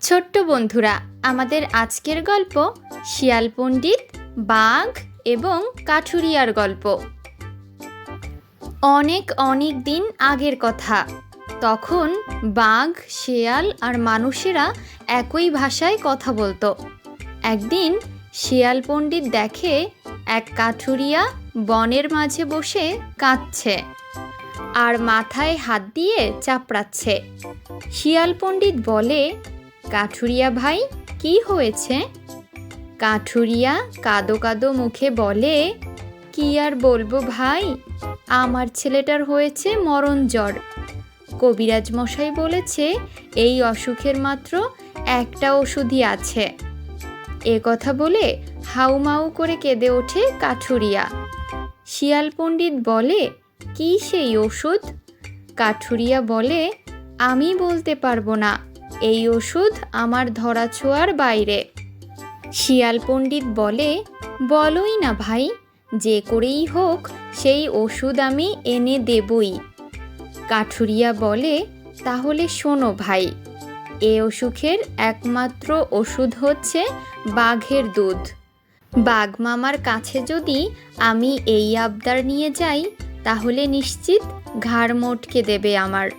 ছোট্ট বন্ধুরা, আমাদের আজকের গল্প শিয়াল পণ্ডিত, বাঘ এবং কাঠুরিয়ার গল্প। অনেক অনেক দিন আগের কথা। তখন বাঘ, শিয়াল আর মানুষেরা একই ভাষায় কথা বলতো। একদিন শিয়াল পণ্ডিত দেখে এক কাঠুরিয়া বনের মাঝে বসে কাঁদছে আর মাথায় হাত দিয়ে চাপড়াচ্ছে। শিয়াল পণ্ডিত বলে কাঠুরিয়া ভাই, কি হয়েছে? কাঠুরিয়া কাদো কাদো মুখে বলে, কি আর বলব ভাই? আমার ছেলেটার হয়েছে মরণ জ্বর। কবিরাজ মশাই বলেছে, এই অসুখের মাত্র একটা ওষুধই আছে। এ কথা বলে হাউমাউ করে কেঁদে ওঠে কাঠুরিয়া। শিয়াল পণ্ডিত বলে, কি সেই ওষুধ? কাঠুরিয়া বলে, আমি বলতে পারব না। এই ওষুধ আমার ধরাছোঁয়ার বাইরে। শিয়াল পণ্ডিত বলে, বলোই না ভাই, যে করেই হোক সেই ওষুধ আমি এনে দেবই। কাঠুরিয়া বলে, তাহলে শোনো ভাই, এ অসুখের একমাত্র ওষুধ হচ্ছে বাঘের দুধ। বাঘ মামার কাছে যদি আমি এই আবদার নিয়ে যাই, তাহলে নিশ্চিত ঘাড় মোটকে দেবে আমার।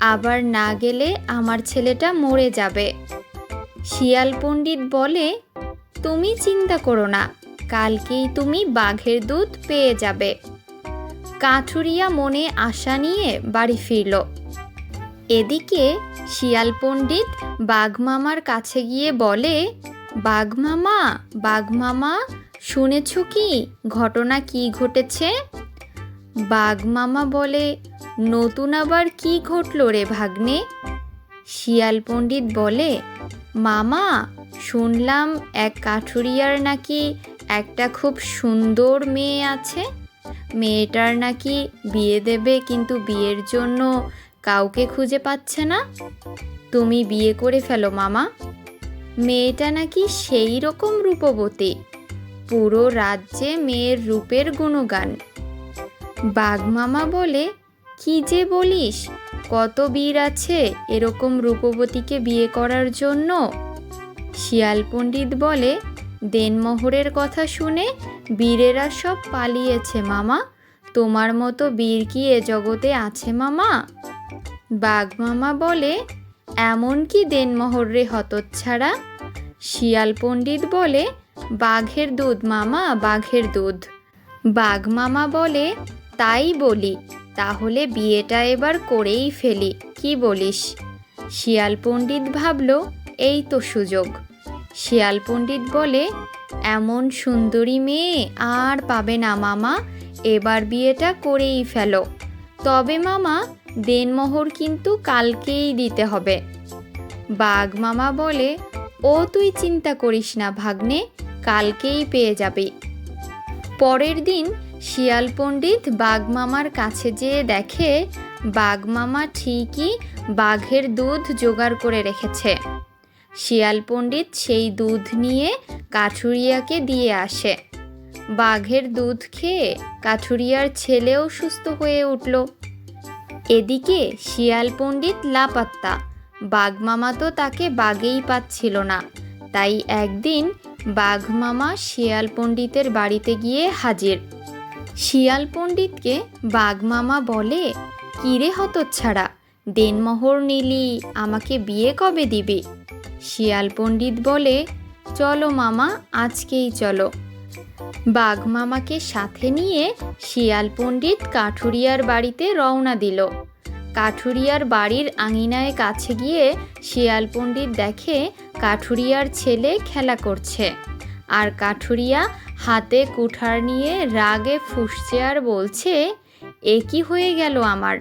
আবার না গেলে আমার ছেলেটা মরে যাবে। শিয়াল পণ্ডিত বলে, তুমি চিন্তা করো না, কালকেই তুমি বাঘের দুধ পেয়ে যাবে। কাঠুরিয়া মনে আশা নিয়ে বাড়ি ফিরল। এদিকে শিয়াল পণ্ডিত বাঘমামার কাছে গিয়ে বলে বাঘমামা বাঘমামা শুনেছ কি, ঘটনা কি ঘটেছে? বাঘমামা বলে নতুন আবার কি ঘটল রে ভাগ্নে? শিয়াল পণ্ডিত বলে, মামা, শুনলাম এক কাঠুরিয়ার নাকি একটা খুব সুন্দর মেয়ে আছে। মেয়েটার নাকি বিয়ে দেবে কিন্তু বিয়ের জন্য কাউকে খুঁজে পাচ্ছে না। তুমি বিয়ে করে ফেলো, মামা। মেয়েটা নাকি সেই রকম রূপবতী। পুরো রাজ্যে মেয়ের রূপের গুণগান। বাঘমামা বলে কি যে বলিস? কত বীর আছে এরকম রূপবতীকে বিয়ে করার জন্য? শিয়াল পণ্ডিত বলে, দেনমোহরের কথা শুনে বীরেরা সব পালিয়েছে মামা। তোমার মতো বীর কি এ জগতে আছে মামা? বাঘ মামা বলে, এমন কি দেনমোহর রে হতচ্ছাড়া? শিয়াল পণ্ডিত বলে, বাঘের দুধ মামা, বাঘের দুধ। বাঘ মামা বলে, তাই বলি তাহলে বিয়েটা এবার করেই ফেলি, কি বলিস? শিয়াল পণ্ডিত ভাবল, এই তো সুযোগ। শিয়াল পণ্ডিত বলে, এমন সুন্দরী মেয়ে আর পাবে না মামা, এবার বিয়েটা করেই ফেলো। তবে মামা, দেনমোহর কিন্তু কালকেই দিতে হবে। বাঘ মামা বলে, ও তুই চিন্তা করিস না ভাগ্নে, কালকেই পেয়ে যাবে। পরের দিন শিয়াল পণ্ডিত বাঘমামার কাছে যেয়ে দেখে বাঘমামা ঠিকই বাঘের দুধ জোগাড় করে রেখেছে। শিয়াল পণ্ডিত সেই দুধ নিয়ে কাঠুরিয়াকে দিয়ে আসে। বাঘের দুধ খেয়ে কাঠুরিয়ার ছেলেও সুস্থ হয়ে উঠল। এদিকে শিয়াল পণ্ডিত লাপাত্তা বাঘমামা তো তাকে বাগেই পাচ্ছিল না, তাই একদিন বাঘমামা শিয়াল পণ্ডিতের বাড়িতে গিয়ে হাজির। শিয়াল পণ্ডিতকে বাঘমামা বলে, কিরে হতচ্ছাড়া, দেনমোহর নিলি, আমাকে বিয়ে কবে দিবে? শিয়াল পণ্ডিত বলে, চলো মামা, আজকেই চলো। বাঘ মামাকে সাথে নিয়ে শিয়াল পণ্ডিত কাঠুরিয়ার বাড়িতে রওনা দিল। কাঠুরিয়ার বাড়ির আঙিনায় কাছে গিয়ে শিয়াল পণ্ডিত দেখে কাঠুরিয়ার ছেলে খেলা করছে। আর কাঠুরিয়া হাতে কুঠার নিয়ে রাগে ফুসছে আর বলছে, এ কি হয়ে গেল আমার?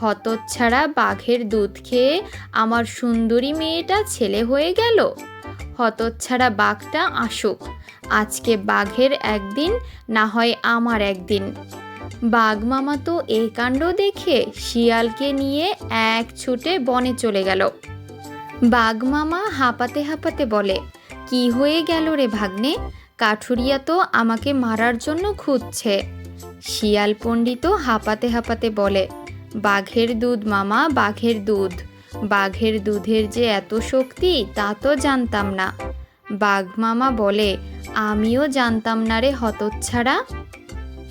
হতচ্ছাড়া বাঘের দুধ খেয়ে আমার সুন্দরী মেয়েটা ছেলে হয়ে গেল? হতচ্ছাড়া বাঘটা আসুক। আজকে বাঘের একদিন, না হয় আমার একদিন বাঘ মামা তো এই কাণ্ড দেখে শিয়ালকে নিয়ে এক ছুটে বনে চলে গেল। বাঘ মামা হাঁপাতে হাঁপাতে বলে কি হয়ে গেল রে ভাগ্নে? কাঠুরিয়া তো আমাকে মারার জন্য খুঁজছে। শিয়াল পণ্ডিত হাঁপাতে হাঁপাতে বলে, বাঘের দুধ মামা, বাঘের দুধ। বাঘের দুধের যে এত শক্তি, তা তো জানতাম না। বাঘ মামা বলে, আমিও জানতাম না রে হতচ্ছাড়া।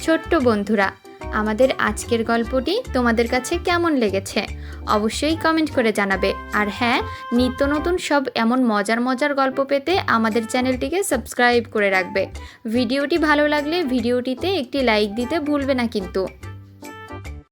ছোট্ট বন্ধুরা আমাদের আজকের গল্পটি তোমাদের কাছে কেমন লেগেছে? অবশ্যই কমেন্ট করে জানাবে। আর হ্যাঁ নিত্য নতুন সব এমন মজার মজার গল্প পেতে আমাদের চ্যানেলটিকে সাবস্ক্রাইব করে রাখবে। ভিডিওটি ভালো লাগলে ভিডিওটিতে একটি লাইক দিতে ভুলবে না কিন্তু।